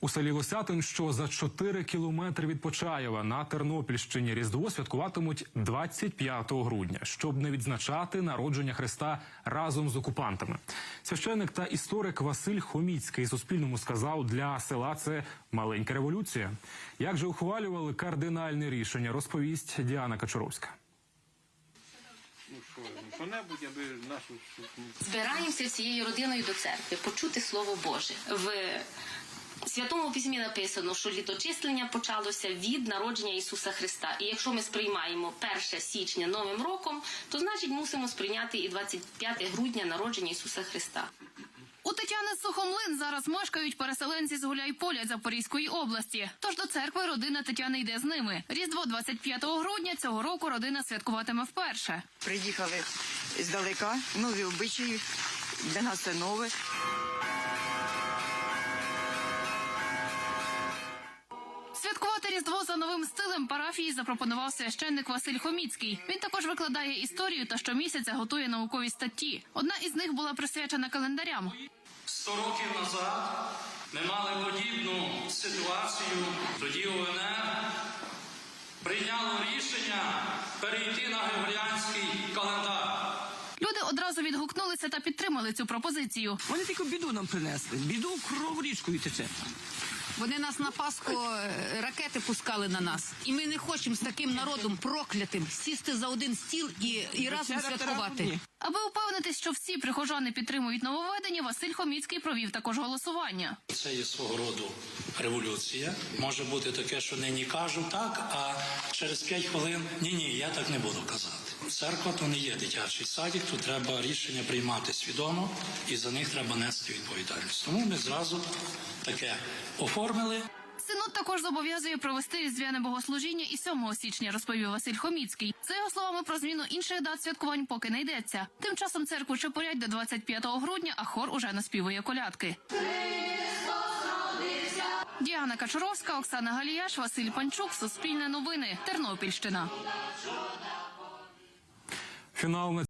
У селі Лосятин, що за 4 кілометри від Почаєва на Тернопільщині Різдво святкуватимуть 25 грудня, щоб не відзначати народження Христа разом з окупантами. Священник та історик Василь Хоміцький Суспільному сказав, для села це маленька революція. Як же ухвалювали кардинальне рішення, розповість Діана Качуровська. Ну що, ну аби нашу Збираємося всією родиною до церкви, почути Слово Боже. В Святому письмі написано, що літочислення почалося від народження Ісуса Христа. І якщо ми сприймаємо 1 січня Новим роком, то значить мусимо сприйняти і 25 грудня народження Ісуса Христа. У Тетяни Сухомлин зараз мешкають переселенці з Гуляйполя Запорізької області. Тож до церкви родина Тетяни йде з ними. Різдво 25 грудня цього року родина святкуватиме вперше. Приїхали здалека, нові обичаї, для нас це нове. Святкувати Різдво за новим стилем парафії запропонував священник Василь Хоміцький. Він також викладає історію та щомісяця готує наукові статті. Одна із них була присвячена календарям. Сто років назад ми мали подібну ситуацію. Тоді УНР прийняло рішення перейти на григоріанський календар. Одразу відгукнулися та підтримали цю пропозицію. Вони тільки біду нам принесли. Біду кров річкою тече. Вони нас на Пасху е, ракети пускали на нас, і ми не хочемо з таким народом проклятим сісти за один стіл і, і разом святкувати. Аби упевнитись, що всі прихожани підтримують нововведення, Василь Хоміцький провів також голосування. Це є свого роду революція. Може бути таке, що нині кажу так, а через 5 хвилин ні, ні, я так не буду казати. Церква то не є дитячий садик, тут треба рішення приймати свідомо, і за них треба нести відповідальність. Тому ми зразу таке оформили. Синод також зобов'язує провести різдвяне богослужіння і 7 січня, розповів Василь Хоміцький. За його словами, про зміну інших дат святкувань поки не йдеться. Тим часом церкву чепурять до 25 грудня, а хор уже наспівує колядки. Діана Качуровська, Оксана Галіяш, Василь Панчук, Суспільне новини, Тернопільщина. Фінал на